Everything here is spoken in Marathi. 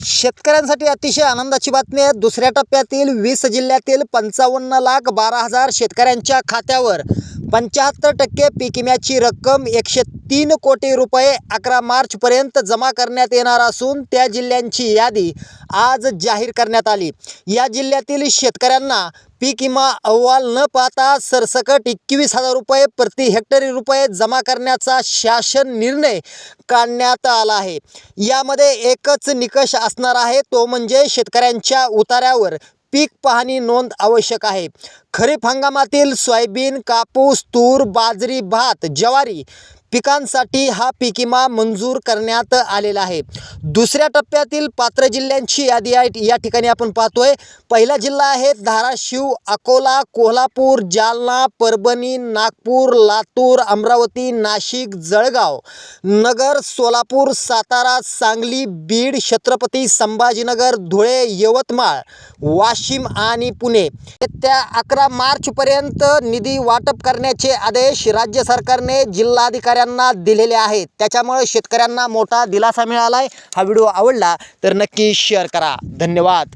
शेतकऱ्यांसाठी अतिशय आनंदाची बातमी आहे. दुसऱ्या टप्प्यातील वीस जिल्ह्यातील पंचावन्न लाख बारा हजार शेतकऱ्यांच्या खात्यावर पंच्याहत्तर टक्के पीक विम्याची रक्कम एकशे तीन कोटी रुपये अकरा मार्चपर्यंत जमा करण्यात येणार असून त्या जिल्ह्यांची यादी आज जाहीर करण्यात आली. या जिल्ह्यातील शेतकऱ्यांना पीक विमा अहवाल न पाहता सरसकट एकवीस हजार रुपये प्रति हेक्टरी रुपये जमा करण्याचा शासन निर्णय काढण्यात आला आहे. यामध्ये एकच निकष असणार आहे तो म्हणजे शेतकऱ्यांच्या उतार्यावर पीक पाहणी नोंद आवश्यक आहे. खरीप हंगामातील सोयाबीन कापूस तूर बाजरी भात ज्वारी पिकांसाठी हा पीक विमा मंजूर करण्यात आलेला आहे. दुसऱ्या टप्प्यातील पात्र जिल्ह्यांची यादी आहे या ठिकाणी आपण पाहतोय. पहिला जिल्हा आहे धाराशिव अकोला कोल्हापूर जालना परभणी नागपूर लातूर अमरावती नाशिक जळगाव नगर सोलापूर सातारा सांगली बीड छत्रपती संभाजीनगर धुळे यवतमाळ वाशिम आणि पुणे. येत्या अकरा मार्चपर्यंत निधी वाटप करण्याचे आदेश राज्य सरकारने शेतकऱ्यांना दिलेले आहेत. त्याच्यामुळे शेतकऱ्यांना मोठा दिलासा मिळाला आहे हा व्हिडिओ आवडला तर नक्की शेअर करा. धन्यवाद.